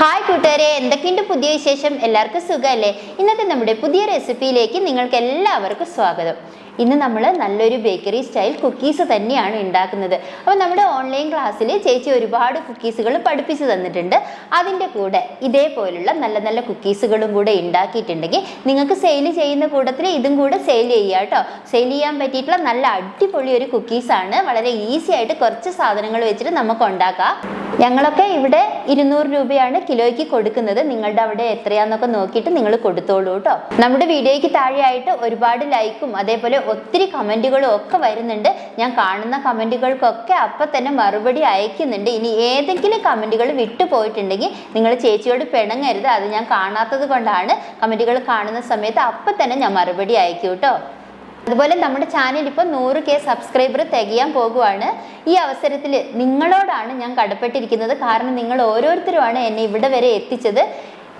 Hi കൂട്ടുകാരെ. എന്തൊക്കെയുണ്ട് പുതിയ വിശേഷം? എല്ലാവർക്കും സുഖമല്ലേ ഇന്നത്തെ നമ്മുടെ പുതിയ റെസിപ്പിയിലേക്ക് നിങ്ങൾക്ക് എല്ലാവർക്കും സ്വാഗതം. ഇന്ന് നമ്മൾ നല്ലൊരു ബേക്കറി സ്റ്റൈൽ കുക്കീസ് തന്നെയാണ് ഉണ്ടാക്കുന്നത്. അപ്പോൾ നമ്മുടെ ഓൺലൈൻ ക്ലാസ്സിൽ ചേച്ചി ഒരുപാട് കുക്കീസുകൾ പഠിപ്പിച്ചു തന്നിട്ടുണ്ട്. അതിന്റെ കൂടെ ഇതേപോലുള്ള നല്ല നല്ല കുക്കീസുകളും കൂടെ ഉണ്ടാക്കിയിട്ടുണ്ടെങ്കിൽ നിങ്ങൾക്ക് സെയിൽ ചെയ്യുന്ന കൂട്ടത്തിൽ ഇതും കൂടെ സെയിൽ ചെയ്യുക കേട്ടോ. സെയിൽ ചെയ്യാൻ പറ്റിയിട്ടുള്ള നല്ല അടിപൊളി ഒരു കുക്കീസാണ്. വളരെ ഈസി ആയിട്ട് കുറച്ച് സാധനങ്ങൾ വെച്ചിട്ട് നമുക്ക് ഉണ്ടാക്കാം. ഞങ്ങളൊക്കെ ഇവിടെ ഇരുന്നൂറ് രൂപയാണ് കിലോയ്ക്ക് കൊടുക്കുന്നത്. നിങ്ങളുടെ അവിടെ എത്രയാന്നൊക്കെ നോക്കിയിട്ട് നിങ്ങൾ കൊടുത്തോളൂ കേട്ടോ. നമ്മുടെ വീഡിയോയ്ക്ക് താഴെയായിട്ട് ഒരുപാട് ലൈക്കും അതേപോലെ ഒത്തിരി കമന്റുകളും ഒക്കെ വരുന്നുണ്ട്. ഞാൻ കാണുന്ന കമന്റുകൾക്കൊക്കെ അപ്പം തന്നെ മറുപടി അയക്കുന്നുണ്ട്. ഇനി ഏതെങ്കിലും കമന്റുകൾ വിട്ടുപോയിട്ടുണ്ടെങ്കിൽ നിങ്ങൾ ചേച്ചിയോട് പിണങ്ങരുത്. അത് ഞാൻ കാണാത്തത് കൊണ്ടാണ് കമന്റുകൾ കാണുന്ന സമയത്ത് അപ്പം തന്നെ ഞാൻ മറുപടി അയക്കും കേട്ടോ. അതുപോലെ നമ്മുടെ ചാനൽ ഇപ്പോൾ നൂറ് കെ സബ്സ്ക്രൈബർ തികയാൻ പോകുവാണ്. ഈ അവസരത്തിൽ നിങ്ങളോടാണ് ഞാൻ കടപ്പെട്ടിരിക്കുന്നത്. കാരണം നിങ്ങൾ ഓരോരുത്തരുമാണ് എന്നെ ഇവിടെ വരെ എത്തിച്ചത്.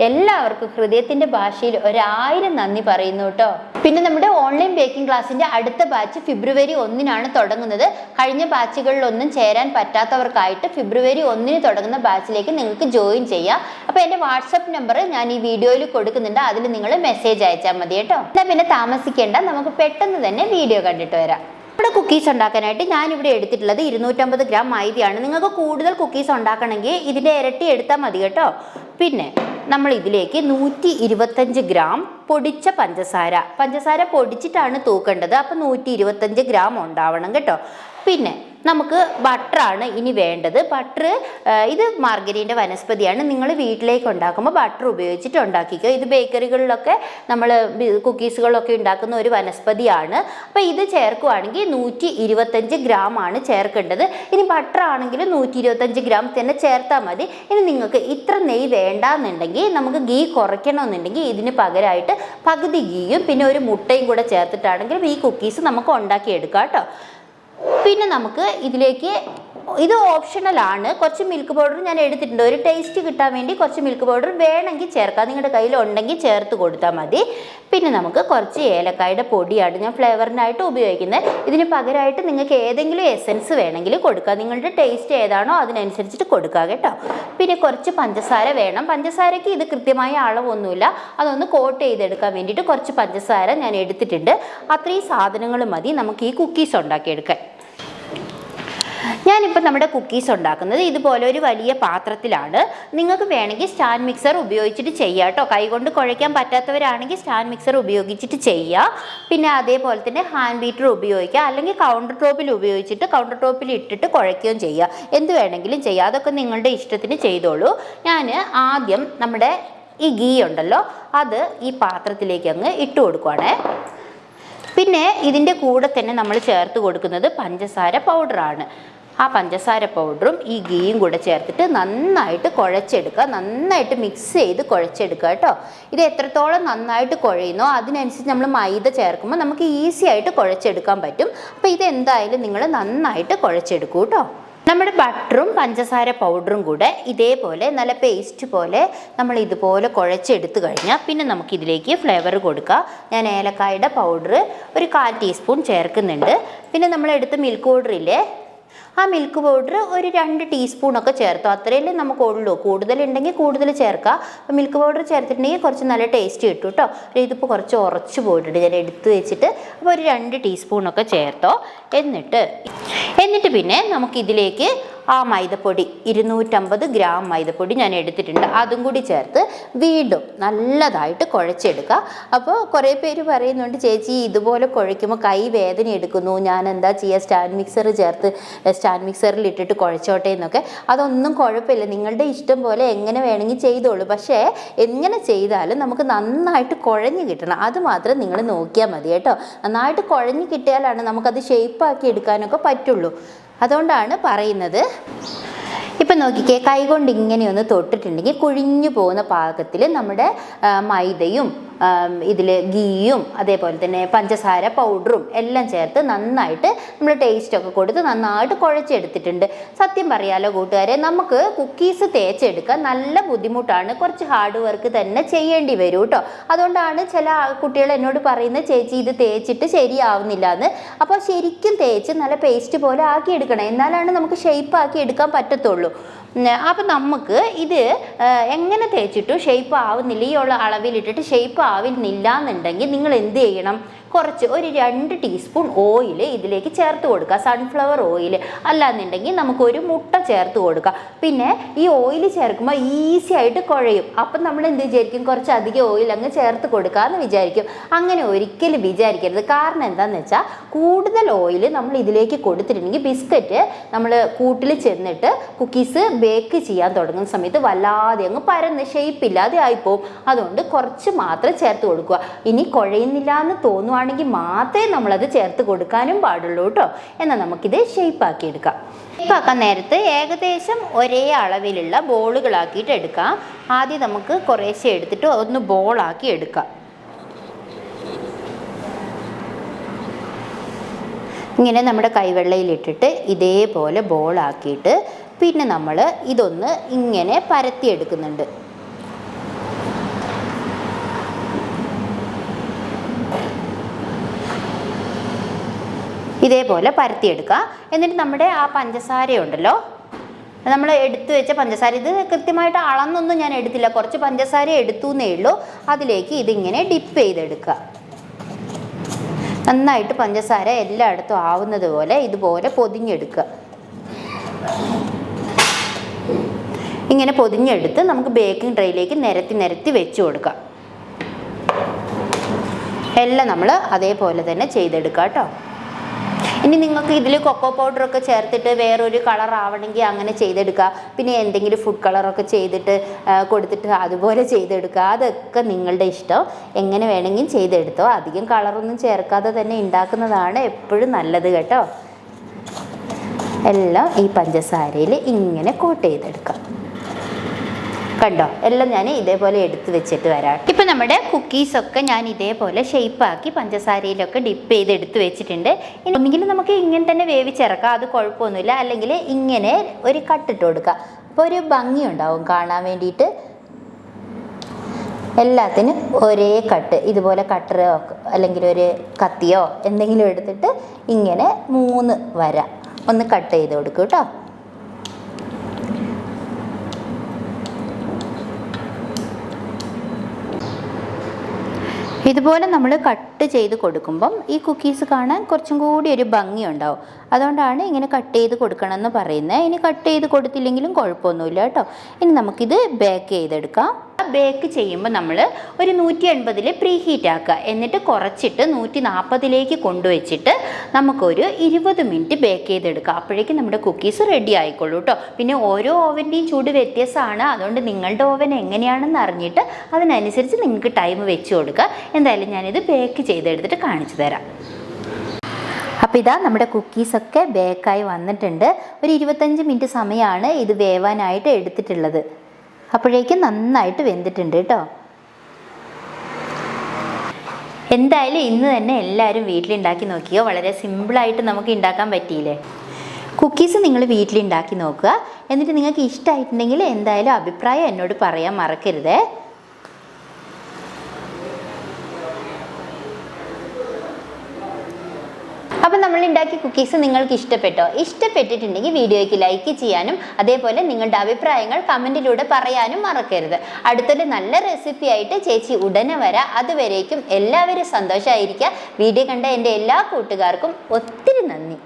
എല്ലാവർക്കും ഹൃദയത്തിന്റെ ഭാഷയിൽ ഒരായിരം നന്ദി പറയുന്നു കേട്ടോ. പിന്നെ നമ്മുടെ ഓൺലൈൻ ബേക്കിംഗ് ക്ലാസ്സിന്റെ അടുത്ത ബാച്ച് ഫെബ്രുവരി ഒന്നിനാണ് തുടങ്ങുന്നത്. കഴിഞ്ഞ ബാച്ചുകളിലൊന്നും ചേരാൻ പറ്റാത്തവർക്കായിട്ട് ഫെബ്രുവരി ഒന്നിന് തുടങ്ങുന്ന ബാച്ചിലേക്ക് നിങ്ങൾക്ക് ജോയിൻ ചെയ്യാം. അപ്പോൾ എന്റെ വാട്സപ്പ് നമ്പർ ഞാൻ ഈ വീഡിയോയിൽ കൊടുക്കുന്നുണ്ട്. അതിൽ നിങ്ങൾ മെസ്സേജ് അയച്ചാൽ മതി കേട്ടോ. എന്നാൽ പിന്നെ താമസിക്കേണ്ട. നമുക്ക് പെട്ടെന്ന് തന്നെ വീഡിയോ കണ്ടിട്ട് വരാം. നമ്മുടെ കുക്കീസ് ഉണ്ടാക്കാനായിട്ട് ഞാനിവിടെ എടുത്തിട്ടുള്ളത് ഇരുന്നൂറ്റമ്പത് ഗ്രാം മൈദയാണ്. നിങ്ങൾക്ക് കൂടുതൽ കുക്കീസ് ഉണ്ടാക്കണമെങ്കിൽ ഇതിന്റെ ഇരട്ടി എടുത്താൽ മതി കേട്ടോ. പിന്നെ നമ്മൾ ഇതിലേക്ക് നൂറ്റി ഇരുപത്തഞ്ച് ഗ്രാം പൊടിച്ച പഞ്ചസാര. പഞ്ചസാര പൊടിച്ചിട്ടാണ് തൂക്കേണ്ടത്. അപ്പോൾ നൂറ്റി ഇരുപത്തഞ്ച് ഗ്രാം ഉണ്ടാവണം കേട്ടോ. പിന്നെ നമുക്ക് ബട്ടറാണ് ഇനി വേണ്ടത്. ബട്ടർ ഇത് മാർഗരീന്റെ വനസ്പതിയാണ്. നിങ്ങൾ വീട്ടിലേക്ക് ഉണ്ടാക്കുമ്പോൾ ബട്ടർ ഉപയോഗിച്ചിട്ട് ഉണ്ടാക്കിക്കുക ഇത് ബേക്കറികളിലൊക്കെ നമ്മൾ കുക്കീസുകളൊക്കെ ഉണ്ടാക്കുന്ന ഒരു വനസ്പതിയാണ്. അപ്പോൾ ഇത് ചേർക്കുവാണെങ്കിൽ നൂറ്റി ഇരുപത്തഞ്ച് ഗ്രാം ആണ് ചേർക്കേണ്ടത്. ഇനി ബട്ടർ ആണെങ്കിൽ നൂറ്റി ഇരുപത്തഞ്ച് ഗ്രാം തന്നെ ചേർത്താൽ മതി. ഇനി നിങ്ങൾക്ക് ഇത്ര നെയ് വേണ്ടാന്നുണ്ടെങ്കിൽ നമുക്ക് ഗീ കുറയ്ക്കണമെന്നുണ്ടെങ്കിൽ ഇതിന് പകരമായിട്ട് പകുതി ഗീയും പിന്നെ ഒരു മുട്ടയും കൂടെ ചേർത്തിട്ടാണെങ്കിലും ഈ കുക്കീസ് നമുക്ക് ഉണ്ടാക്കിയെടുക്കാം കേട്ടോ. പിന്നെ നമുക്ക് ഇതിലേക്ക് ഇത് ഓപ്ഷണലാണ് കുറച്ച് മിൽക്ക് പൗഡർ ഞാൻ എടുത്തിട്ടുണ്ട്. ഒരു ടേസ്റ്റ് കിട്ടാൻ വേണ്ടി കുറച്ച് മിൽക്ക് പൗഡർ വേണമെങ്കിൽ ചേർക്കാം. നിങ്ങളുടെ കയ്യിൽ ഉണ്ടെങ്കിൽ ചേർത്ത് കൊടുത്താൽ മതി. പിന്നെ നമുക്ക് കുറച്ച് ഏലക്കായുടെ പൊടിയാണ് ഞാൻ ഫ്ലേവറിനായിട്ട് ഉപയോഗിക്കുന്നത്. ഇതിന് പകരമായിട്ട് നിങ്ങൾക്ക് ഏതെങ്കിലും എസൻസ് വേണമെങ്കിൽ കൊടുക്കുക നിങ്ങളുടെ ടേസ്റ്റ് ഏതാണോ അതിനനുസരിച്ചിട്ട് കൊടുക്കുക കേട്ടോ. പിന്നെ കുറച്ച് പഞ്ചസാര വേണം. പഞ്ചസാരയ്ക്ക് ഇത് കൃത്യമായ അളവൊന്നുമില്ല. അതൊന്ന് കോട്ട് ചെയ്തെടുക്കാൻ വേണ്ടിയിട്ട് കുറച്ച് പഞ്ചസാര ഞാൻ എടുത്തിട്ടുണ്ട്. അത്രയും സാധനങ്ങൾ മതി. നമുക്ക് ഈ കുക്കീസ് ഉണ്ടാക്കിയെടുക്കാൻ. ഞാനിപ്പോൾ നമ്മുടെ കുക്കീസ് ഉണ്ടാക്കുന്നത് ഇതുപോലെ ഒരു വലിയ പാത്രത്തിലാണ്. നിങ്ങൾക്ക് വേണമെങ്കിൽ സ്റ്റാൻഡ് മിക്സർ ഉപയോഗിച്ചിട്ട് ചെയ്യാം കേട്ടോ. കൈകൊണ്ട് കുഴയ്ക്കാൻ പറ്റാത്തവരാണെങ്കിൽ സ്റ്റാൻഡ് മിക്സർ ഉപയോഗിച്ചിട്ട് ചെയ്യുക പിന്നെ അതേപോലെ തന്നെ ഹാൻഡ് ബീറ്റർ ഉപയോഗിക്കുക അല്ലെങ്കിൽ കൗണ്ടർ ടോപ്പിൽ ഉപയോഗിച്ചിട്ട് കൗണ്ടർ ടോപ്പിൽ ഇട്ടിട്ട് കുഴയ്ക്കുകയും ചെയ്യുക എന്ത് വേണമെങ്കിലും ചെയ്യുക അതൊക്കെ നിങ്ങളുടെ ഇഷ്ടത്തിന് ചെയ്തോളൂ. ഞാൻ ആദ്യം നമ്മുടെ ഈ ഗീ ഉണ്ടല്ലോ അത് ഈ പാത്രത്തിലേക്ക് അങ്ങ് ഇട്ട് കൊടുക്കുവാണേ. പിന്നെ ഇതിന്റെ കൂടെ തന്നെ നമ്മൾ ചേർത്ത് കൊടുക്കുന്നത് പഞ്ചസാര പൗഡറാണ് ആ പഞ്ചസാര പൗഡറും ഈ ഗീയും കൂടെ ചേർത്തിട്ട് നന്നായിട്ട് കുഴച്ചെടുക്കുക. നന്നായിട്ട് മിക്സ് ചെയ്ത് കുഴച്ചെടുക്കുക കേട്ടോ. ഇത് എത്രത്തോളം നന്നായിട്ട് കുഴയുന്നോ അതിനനുസരിച്ച് നമ്മൾ മൈദ ചേർക്കുമ്പോൾ നമുക്ക് ഈസി ആയിട്ട് കുഴച്ചെടുക്കാൻ പറ്റും. അപ്പോൾ ഇത് എന്തായാലും നിങ്ങൾ നന്നായിട്ട് കുഴച്ചെടുക്കൂ കേട്ടോ. നമ്മുടെ ബട്ടറും പഞ്ചസാര പൗഡറും കൂടെ ഇതേപോലെ നല്ല പേസ്റ്റ് പോലെ നമ്മൾ ഇതുപോലെ കുഴച്ചെടുത്ത് കഴിഞ്ഞാൽ പിന്നെ നമുക്കിതിലേക്ക് ഫ്ലേവർ കൊടുക്കുക ഞാൻ ഏലക്കായുടെ പൗഡർ ഒരു കാൽ ടീസ്പൂൺ ചേർക്കുന്നുണ്ട്. പിന്നെ നമ്മൾ മിൽക്ക് പൗഡറില്ലേ ആ മിൽക്ക് പൗഡർ ഒരു രണ്ട് ടീസ്പൂണൊക്കെ ചേർത്തോ. അത്രയല്ലേ നമുക്ക് ഉള്ളൂ കൂടുതലുണ്ടെങ്കിൽ കൂടുതൽ ചേർക്കുക അപ്പോൾ മിൽക്ക് പൗഡർ ചേർത്തിട്ടുണ്ടെങ്കിൽ കുറച്ച് നല്ല ടേസ്റ്റ് കിട്ടും കേട്ടോ ഇതിപ്പോൾ കുറച്ച് ഉറച്ചു പോയിട്ടുണ്ട്. ഞാൻ എടുത്ത് വെച്ചിട്ട് അപ്പോൾ ഒരു രണ്ട് ടീസ്പൂണൊക്കെ ചേർത്തോ. എന്നിട്ട് എന്നിട്ട് പിന്നെ നമുക്ക് ഇതിലേക്ക് ആ മൈദപ്പൊടി ഇരുന്നൂറ്റമ്പത് ഗ്രാം മൈദപ്പൊടി ഞാൻ എടുത്തിട്ടുണ്ട്. അതും കൂടി ചേർത്ത് വീണ്ടും നല്ലതായിട്ട് കുഴച്ചെടുക്കുക. അപ്പോൾ കുറേ പേര് പറയുന്നുണ്ട് ചേച്ചി ഇതുപോലെ കുഴയ്ക്കുമ്പോൾ കൈ വേദന എടുക്കുന്നു. ഞാൻ എന്താ ചെയ്യുക? സ്റ്റാൻഡ് മിക്സർ ചേർത്ത് സ്റ്റാൻഡ് മിക്സറിൽ ഇട്ടിട്ട് കുഴച്ചോട്ടെ എന്നൊക്കെ. അതൊന്നും കുഴപ്പമില്ല. നിങ്ങളുടെ ഇഷ്ടം പോലെ എങ്ങനെ വേണമെങ്കിൽ ചെയ്തോളൂ. പക്ഷേ എങ്ങനെ ചെയ്താലും നമുക്ക് നന്നായിട്ട് കുഴഞ്ഞു കിട്ടണം. അത് മാത്രം നിങ്ങൾ നോക്കിയാൽ മതി കേട്ടോ. നന്നായിട്ട് കുഴഞ്ഞു കിട്ടിയാലാണ് നമുക്കത് ഷേപ്പാക്കി എടുക്കാനൊക്കെ പറ്റുള്ളൂ. അതുകൊണ്ടാണ് പറയുന്നത് ഇപ്പം നോക്കിക്കേ കൈകൊണ്ട് ഇങ്ങനെയൊന്ന് തൊട്ടിട്ടുണ്ടെങ്കിൽ കുഴിഞ്ഞു പോകുന്ന പാകത്തിൽ നമ്മുടെ മൈദയും ഇതിൽ ഗീയും അതേപോലെ തന്നെ പഞ്ചസാര പൗഡറും എല്ലാം ചേർത്ത് നന്നായിട്ട് നമ്മൾ ടേസ്റ്റൊക്കെ കൊടുത്ത് നന്നായിട്ട് കുഴച്ചെടുത്തിട്ടുണ്ട്. സത്യം പറയാലോ കൂട്ടുകാരെ നമുക്ക് കുക്കീസ് തേച്ചെടുക്കാൻ നല്ല ബുദ്ധിമുട്ടാണ്. കുറച്ച് ഹാർഡ് വർക്ക് തന്നെ ചെയ്യേണ്ടി വരും കേട്ടോ അതുകൊണ്ടാണ് ചില കുട്ടികൾ എന്നോട് പറയുന്നത് ചേച്ചി ഇത് തേച്ചിട്ട് ശരിയാവുന്നില്ല എന്ന്. അപ്പോൾ ശരിക്കും തേച്ച് നല്ല പേസ്റ്റ് പോലെ ആക്കി എടുക്കണം എന്നാലാണ് നമുക്ക് ഷേപ്പ് ആക്കി എടുക്കാൻ പറ്റത്തുള്ളൂ. അപ്പം നമുക്ക് ഇത് എങ്ങനെ തേച്ചിട്ടും? ഷേപ്പ് ആവുന്നില്ല. ഈ ഉള്ള അളവിലിട്ടിട്ട് ഷേപ്പ് ആവുന്നില്ല എന്നുണ്ടെങ്കിൽ നിങ്ങൾ എന്ത് ചെയ്യണം? കുറച്ച് ഒരു രണ്ട് ടീസ്പൂൺ ഓയിൽ ഇതിലേക്ക് ചേർത്ത് കൊടുക്കുക. സൺഫ്ലവർ ഓയിൽ അല്ലാന്നുണ്ടെങ്കിൽ നമുക്കൊരു മുട്ട ചേർത്ത് കൊടുക്കുക പിന്നെ ഈ ഓയിൽ ചേർക്കുമ്പോൾ ഈസി ആയിട്ട് കുഴയും. അപ്പം നമ്മൾ എന്ത് വിചാരിക്കും? കുറച്ച് അധികം ഓയിൽ അങ്ങ് ചേർത്ത് കൊടുക്കാമെന്ന് വിചാരിക്കും. അങ്ങനെ ഒരിക്കലും വിചാരിക്കരുത്. കാരണം എന്താണെന്ന് വെച്ചാൽ കൂടുതൽ ഓയിൽ നമ്മൾ ഇതിലേക്ക് കൊടുത്തിട്ടുണ്ടെങ്കിൽ ബിസ്ക്കറ്റ് നമ്മൾ കൂട്ടിൽ ചെന്നിട്ട് കുക്കീസ് ബേക്ക് ചെയ്യാൻ തുടങ്ങുന്ന സമയത്ത് വല്ലാതെ അങ്ങ് പരന്ന് ഷേപ്പ് ഇല്ലാതെ ആയിപ്പോവും. അതുകൊണ്ട് കുറച്ച് മാത്രം ചേർത്ത് കൊടുക്കുക. ഇനി കുഴയുന്നില്ല എന്ന് തോന്നുവാണെങ്കിൽ മാത്രമേ നമ്മളത് ചേർത്ത് കൊടുക്കാനും പാടുള്ളൂ കേട്ടോ. എന്നാൽ നമുക്കിത് ഷേപ്പ് ആക്കി എടുക്കാം ഷേപ്പ് ആക്കാൻ നേരത്ത് ഏകദേശം ഒരേ അളവിലുള്ള ബോളുകളാക്കിയിട്ട് എടുക്കാം. ആദ്യം നമുക്ക് കുറേശ്ശെ എടുത്തിട്ട് ഒന്ന് ബോളാക്കി എടുക്കാം. ഇങ്ങനെ നമ്മുടെ കൈവെള്ളയിലിട്ടിട്ട് ഇതേപോലെ ബോളാക്കിയിട്ട് പിന്നെ നമ്മൾ ഇതൊന്ന് ഇങ്ങനെ പരത്തി പരത്തിയെടുക്കുന്നുണ്ട് ഇതേപോലെ പരത്തിയെടുക്കുക. എന്നിട്ട് നമ്മുടെ ആ പഞ്ചസാര ഉണ്ടല്ലോ നമ്മൾ എടുത്തു വെച്ച പഞ്ചസാര ഇത് കൃത്യമായിട്ട് അളന്നൊന്നും ഞാൻ എടുത്തില്ല. കുറച്ച് പഞ്ചസാര എടുത്തു എന്നേ ഉള്ളൂ. അതിലേക്ക് ഇതിങ്ങനെ ഡിപ്പ് ചെയ്തെടുക്കുക. നന്നായിട്ട് പഞ്ചസാര എല്ലായിടത്തും ആവുന്നത് പോലെ ഇതുപോലെ പൊതിഞ്ഞെടുക്കുക. ഇങ്ങനെ പൊതിഞ്ഞെടുത്ത് നമുക്ക് ബേക്കിംഗ് ട്രേയിലേക്ക് നിരത്തി നിരത്തി വെച്ച് കൊടുക്കാം. എല്ലാം നമ്മൾ അതേപോലെ തന്നെ ചെയ്തെടുക്കാം കേട്ടോ. ഇനി നിങ്ങൾക്ക് ഇതിൽ കൊക്കോ പൗഡറൊക്കെ ചേർത്തിട്ട് വേറൊരു കളർ ആവണമെങ്കിൽ അങ്ങനെ ചെയ്തെടുക്കുക പിന്നെ എന്തെങ്കിലും ഫുഡ് കളറൊക്കെ ചെയ്തിട്ട് കൊടുത്തിട്ട് അതുപോലെ ചെയ്തെടുക്കുക അതൊക്കെ നിങ്ങളുടെ ഇഷ്ടം. എങ്ങനെ വേണമെങ്കിലും ചെയ്തെടുത്തോ. അധികം കളറൊന്നും ചേർക്കാതെ തന്നെ ഉണ്ടാക്കുന്നതാണ് എപ്പോഴും നല്ലത് കേട്ടോ. എല്ലാം ഈ പഞ്ചസാരയിൽ ഇങ്ങനെ കോട്ട് ചെയ്തെടുക്കാം. കണ്ടോ? എല്ലാം ഞാൻ ഇതേപോലെ എടുത്ത് വെച്ചിട്ട് വരാം. ഇപ്പം നമ്മുടെ കുക്കീസൊക്കെ ഞാൻ ഇതേപോലെ ഷേപ്പാക്കി പഞ്ചസാരയിലൊക്കെ ഡിപ്പ് ചെയ്ത് എടുത്ത് വെച്ചിട്ടുണ്ട്. ഇനി ഒന്നുകിൽ നമുക്ക് ഇങ്ങനെ തന്നെ വേവിച്ചിറക്കാം അത് കുഴപ്പമൊന്നുമില്ല. അല്ലെങ്കിൽ ഇങ്ങനെ ഒരു കട്ടിട്ട് കൊടുക്കുക അപ്പോൾ ഒരു ഭംഗി ഉണ്ടാവും കാണാൻ വേണ്ടിയിട്ട്. എല്ലാത്തിനും ഒരേ കട്ട് ഇതുപോലെ കട്ടറോ അല്ലെങ്കിൽ ഒരു കത്തിയോ എന്തെങ്കിലും എടുത്തിട്ട് ഇങ്ങനെ മൂന്ന് വര ഒന്ന് കട്ട് ചെയ്ത് കൊടുക്കും കേട്ടോ. ഇതുപോലെ നമ്മൾ കട്ട് ചെയ്ത് കൊടുക്കുമ്പം ഈ കുക്കീസ് കാണാൻ കുറച്ചും കൂടി ഒരു ഭംഗി ഉണ്ടാവും അതുകൊണ്ടാണ് ഇങ്ങനെ കട്ട് ചെയ്ത് കൊടുക്കണമെന്ന് പറയുന്നത്. ഇനി കട്ട് ചെയ്ത് കൊടുത്തില്ലെങ്കിലും കുഴപ്പമൊന്നുമില്ല കേട്ടോ. ഇനി നമുക്കിത് ബേക്ക് ചെയ്തെടുക്കാം. ബേക്ക് ചെയ്യുമ്പോൾ നമ്മൾ ഒരു നൂറ്റി എൺപതിൽ പ്രീ ഹീറ്റ് ആക്കുക. എന്നിട്ട് കുറച്ചിട്ട് നൂറ്റി നാൽപ്പതിലേക്ക് കൊണ്ടുവച്ചിട്ട് നമുക്കൊരു ഇരുപത് മിനിറ്റ് ബേക്ക് ചെയ്തെടുക്കുക അപ്പോഴേക്കും നമ്മുടെ കുക്കീസ് റെഡി ആയിക്കോളൂ കേട്ടോ പിന്നെ ഓരോ ഓവന്റെയും ചൂട് വ്യത്യസ്തമാണ് അതുകൊണ്ട് നിങ്ങളുടെ ഓവൻ എങ്ങനെയാണെന്ന് അറിഞ്ഞിട്ട് അതിനനുസരിച്ച് നിങ്ങൾക്ക് ടൈം വെച്ച് കൊടുക്കുക. എന്തായാലും ഞാനിത് ബേക്ക് ചെയ്തെടുത്തിട്ട് കാണിച്ചു തരാം. അപ്പോൾ ഇതാ നമ്മുടെ കുക്കീസൊക്കെ ബേക്കായി വന്നിട്ടുണ്ട്. ഒരു ഇരുപത്തഞ്ച് മിനിറ്റ് സമയമാണ് ഇത് വേവാനായിട്ട് എടുത്തിട്ടുള്ളത്. അപ്പോഴേക്കും നന്നായിട്ട് വെന്തിട്ടുണ്ട് കേട്ടോ. എന്തായാലും ഇന്ന് തന്നെ എല്ലാവരും വീട്ടിലുണ്ടാക്കി നോക്കിയോ വളരെ സിമ്പിളായിട്ട് നമുക്ക് ഉണ്ടാക്കാൻ പറ്റിയില്ലേ? കുക്കീസ് നിങ്ങൾ വീട്ടിലുണ്ടാക്കി നോക്കുക. എന്നിട്ട് നിങ്ങൾക്ക് ഇഷ്ടമായിട്ടുണ്ടെങ്കിൽ എന്തായാലും അഭിപ്രായം എന്നോട് പറയാൻ മറക്കരുതേ അപ്പം നമ്മൾ ഉണ്ടാക്കിയ കുക്കീസ് നിങ്ങൾക്ക് ഇഷ്ടപ്പെട്ടോ? ഇഷ്ടപ്പെട്ടിട്ടുണ്ടെങ്കിൽ വീഡിയോയ്ക്ക് ലൈക്ക് ചെയ്യാനും അതേപോലെ നിങ്ങളുടെ അഭിപ്രായങ്ങൾ കമന്റിലൂടെ പറയാനും മറക്കരുത്. അടുത്തൊരു നല്ല റെസിപ്പി ആയിട്ട് ചേച്ചി ഉടനെ വരാം. അതുവരേക്കും എല്ലാവരും സന്തോഷമായിരിക്കുക വീഡിയോ കണ്ട എന്റെ എല്ലാ കൂട്ടുകാർക്കും ഒത്തിരി നന്ദി.